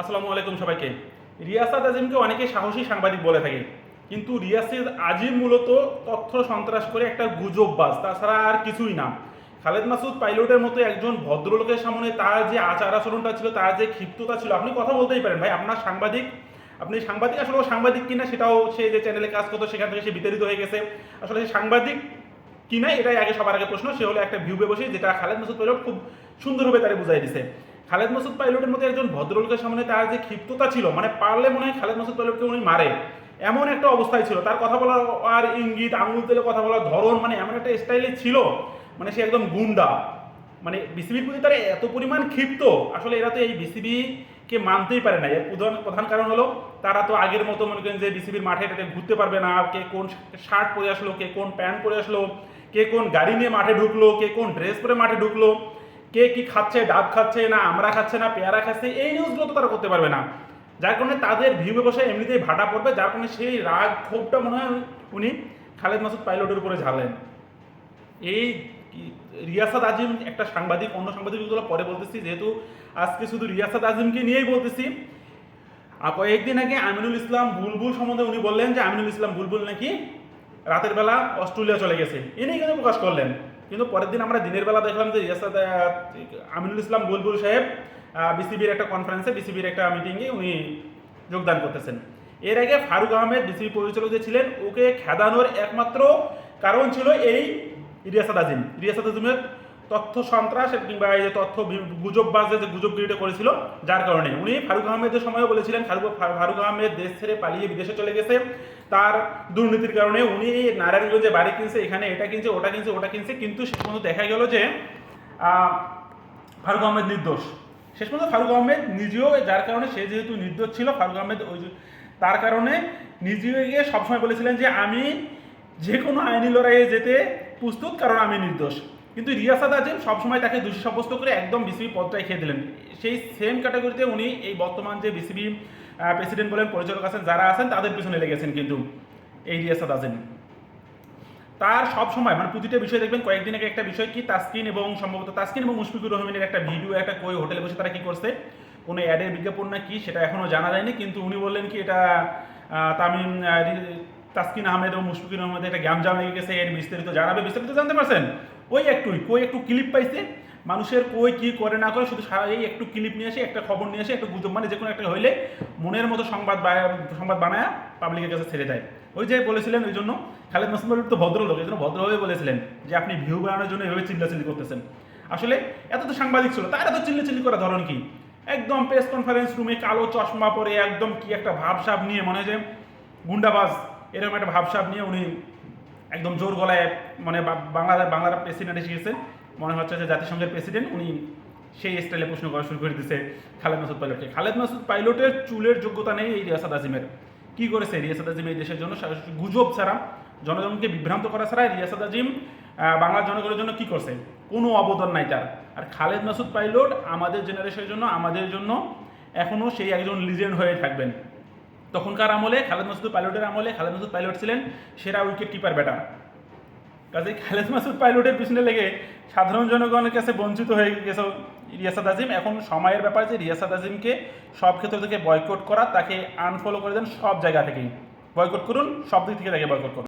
আসসালামু আলাইকুম সবাইকে। রিয়াসাদ আজিমকে অনেকে সাহসী সাংবাদিক বলে থাকে, কিন্তু রিয়াসাত আজিম মূলত তথ্য সন্ত্রাস করে একটা গুজববাজ, তাছাড়া আর কিছুই না। খালেদ মাসুদ পাইলটের মতো একজন ভদ্রলোকের সামনে তার যে আচার আচরণটা ছিল, তার যে ক্ষিপ্ততা ছিল, আপনি কথা বলতেই পারেন ভাই, আপনার সাংবাদিক, আপনি সাংবাদিক আসলে সাংবাদিক কিনা সেটাও সে যে চ্যানেলে কাজ করতো, সেখান থেকে সে বিতাড়িত হয়ে গেছে। আসলে সে সাংবাদিক কি না এটাই আগে সবার আগে প্রশ্ন, সে হলো একটা ভিউবে বসে, যেটা খালেদ মাসুদ পাইলট খুব সুন্দরভাবে তারে বুঝাই দিছে। খালেদ মাসুদ পাইলটের মধ্যে একজন ভদ্রলোকের সামনে তার যে ক্ষিপ্ততা ছিল মানে পারলে মনে হয় খালেদ মাসুদ পাইলটকে উনি মারে, এমন একটা অবস্থায় ছিল। তার কথা বলার আর ইঙ্গিত, আঙুল তেলে কথা বলার ধরন মানে এমন একটা স্টাইলে ছিল মানে সে একদম গুন্ডা। মানে বিসিবির প্রতি তারা এত পরিমাণ ক্ষিপ্ত, আসলে এরা তো এই বিসিবি কে মানতেই পারে না। এর প্রধান প্রধান কারণ হলো, তারা তো আগের মতো মনে করেন যে বিসিবির মাঠে এটাতে ঘুরতে পারবে না। কে কোন শার্ট পরে আসলো, কে কোন প্যান্ট পরে আসলো, কে কোন গাড়ি নিয়ে মাঠে ঢুকলো, কে কোন ড্রেস পরে মাঠে ঢুকলো। কে কি খাচ্ছে, ডাব খাচ্ছে না, আমরা খাচ্ছে না, পেয়ারা খাচ্ছে, এই নিউজগুলো তো তারা করতে পারবে না। যার কারণে তাদের ভিউবে বসে এমনিতেই ভাটা পড়বে, যার কারণে সেই রাগ ক্ষোভটা মনে হয় উনি খালেদ মাসুদ পাইলটের উপরে ঝালেন এই রিয়াসাত আজিম, একটা সাংবাদিক, অন্য সাংবাদিকগুলো পরে বলতেছি, যেহেতু আজকে শুধু রিয়াসাত আজিমকে নিয়েই বলতেছি আর কয়েকদিন আগে আমিনুল ইসলাম বুলবুল সম্বন্ধে উনি বললেন যে, আমিনুল ইসলাম বুলবুল নাকি রাতের বেলা অস্ট্রেলিয়া চলে গেছে। এনেই কিন্তু প্রকাশ করলেন। কিন্তু পরের দিন আমরা দিনের বেলা দেখলাম যে রিয়াসাদ আমিনুল ইসলাম বুলবুল সাহেব বিসিবির একটা কনফারেন্সে বিসিবির একটা মিটিংয়ে উনি যোগদান করতেছেন। এর আগে ফারুক আহমেদ বিসিবি পরিচালক যে ছিলেন, ওকে খেদানোর একমাত্র কারণ ছিল এই রিয়াসাদ আজিম। রিয়াসাদ আজিমের তথ্য সন্ত্রাস কিংবা এই যে তথ্য গুজববাজে যে গুজবগিরিটা করেছিল, যার কারণে। উনি ফারুক আহমেদের সময়ও বলেছিলেন, ফারুক ফারুক আহমেদ দেশ ছেড়ে পালিয়ে বিদেশে চলে গেছে। তার দুর্নীতির কারণে উনি নারায়ণগঞ্জে বাড়ি কিনছে, এখানে এটা কিনছে, ওটা কিনছে ওটা কিনছে, কিন্তু শেষ পর্যন্ত দেখা গেল যে ফারুক আহমেদ নির্দোষ। শেষ পর্যন্ত ফারুক আহমেদ নিজেও, যার কারণে সে যেহেতু নির্দোষ ছিল, ফারুক আহমেদ ওই তার কারণে নিজেও গিয়ে সবসময় বলেছিলেন যে, আমি যে কোনো আইনি লড়াইয়ে যেতে প্রস্তুত, কারণ আমি নির্দোষ। কিন্তু রিয়াসাদ আজিম সবসময় তাকে দোষী সাব্যস্ত করে একদম বিসিবি পদটাই খেয়ে দিলেন। সেই সেম ক্যাটাগরিতে উনি এই বর্তমান যে বিসিবি প্রেসিডেন্ট বলেন, পরিচালক আছেন, যারা আছেন, তাদের পিছনে লেগেছেন কিন্তু এই রিয়াসাদ আজিম তার সব সময় মানে প্রতিটা বিষয় দেখবেন, কয়েকদিন আগে একটা বিষয় কি, তাসকিন এবং সম্ভবত তাসকিন এবং মুশফিকুর রহমানের একটা ভিডিও, একটা কই হোটেলে বসে তারা কি করছে, কোনো অ্যাডের বিজ্ঞাপন না কি, সেটা এখনও জানা যায়নি, কিন্তু উনি বললেন কি, এটা তামিম তাসকিন আহমেদ এবং মুশফিকুর রহমানের একটা গ্যামজাম লেগে গেছে, এর বিস্তারিত জানাবে, বিস্তারিত জানতে পারছেন? ওই একটুই কই একটু ক্লিপ পাইছে? মানুষের কই কি করে না করে, শুধু সারা এই একটু ক্লিপ নিয়ে আসে, একটা খবর নিয়ে আসে, একটা গুজব মানে যে কোনো একটা হইলে মনের মতো সংবাদ সংবাদ বানায় পাবলিকের কাছে ছেড়ে দেয়। ওই যে বলেছিলেন ওই জন্য খালেদ মাসুদ মালিক তো ভদ্রলোক। এই জন্য ভদ্রভাবে বলেছিলেন যে, আপনি ভিউ বানানোর জন্য এভাবে চিল্লাচিল্লি করতেছেন। আসলে এত তো সাংবাদিক ছিল, তার এত চিল্লাচিল্লি করা ধরন কি? একদম প্রেস কনফারেন্স রুমে কালো চশমা পরে একদম কি একটা ভাবসাব নিয়ে মনে হয় যে, গুন্ডাবাজ, এরকম একটা ভাবসাব নিয়ে উনি একদম জোর গলায় মানে বা- বাংলাদেশ বাংলার প্রেসিডেন্ট এসে গেছে। মনে হচ্ছে যে জাতিসংঘের প্রেসিডেন্ট উনি সেই স্টাইলে প্রশ্ন করা শুরু করে দিচ্ছে খালেদ মাসুদ পাইলটকে। খালেদ মাসুদ পাইলটের চুলের যোগ্যতা নেই এই রিয়াসাদ আজিমের। কি করেছে রিয়াসাদ আজিম এই দেশের জন্য? গুজব ছাড়া, জনগণকে বিভ্রান্ত করা ছাড়া রিয়াসাদ আজিম বাংলার জনগণের জন্য কি করছে? কোনো অবদান নাই তার। আর খালেদ মাসুদ পাইলট আমাদের জেনারেশনের জন্য, আমাদের জন্য এখনও সেই একজন লিজেন্ড হয়ে থাকবেন। তখনকার আমলে খালেদ মাসুদ পাইলটের আমলে খালেদ মাসুদ পাইলট ছিলেন সেরা উইকেট কিপার ব্যাটার কাজে খালেদ মাসুদ পাইলটের পিছনে লেগে সাধারণ জনগণের কাছে বঞ্চিত হয়ে গেছে রিয়াসাদ আজিম। এখন সময়ের ব্যাপার যে রিয়াসাদ আজিমকে সব ক্ষেত্র থেকে বয়কট করা, তাকে আনফলো করে দেন সব জায়গা থেকেই। বয়কট করুন, সব দিক থেকে তাকে বয়কট করুন।